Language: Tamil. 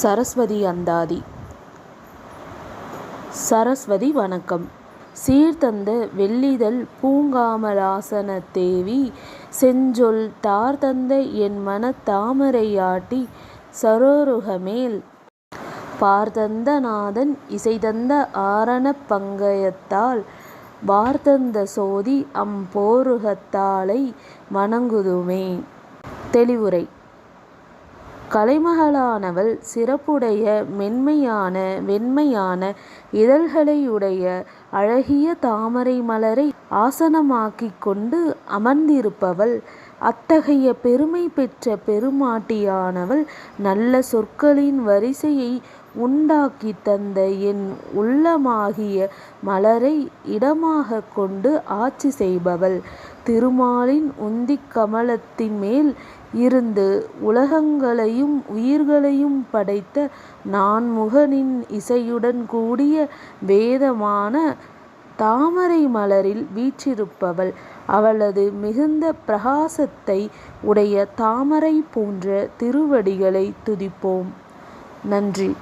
சரஸ்வதி அந்தாதி. சரஸ்வதி வணக்கம். சீர்தந்த வெள்ளிதழ் பூங்காமலாசன தேவி செஞ்சொல் தார்தந்த என் மன தாமரையாட்டி சரோருகமேல் பார்தந்த நாதன் இசைதந்த ஆரண பங்கயத்தால் வார்தந்த சோதி அம்போருகத்தாளை வணங்குதுமே. தெளிவுரை. கலைமகளானவள் சிறப்புடைய மென்மையான வெண்மையான இதழ்களையுடைய அழகிய தாமரை மலரை ஆசனமாக்கிக் கொண்டு அமர்ந்திருப்பவள். அத்தகைய பெருமை பெற்ற பெருமாட்டியானவள் நல்ல சொற்களின் வரிசையை உண்டாக்கி தந்த என் உள்ளமாகிய மலரை இடமாக கொண்டு ஆட்சி செய்பவள். திருமாலின் உந்திக் கமலத்தின்மேல் இருந்து உலகங்களையும் உயிர்களையும் படைத்த நான்முகனின் இசையுடன் கூடிய வேதமான தாமரை மலரில் வீற்றிருப்பவள். அவளது மிகுந்த பிரகாசத்தை உடைய தாமரை போன்ற திருவடிகளை துதிப்போம். நன்றி.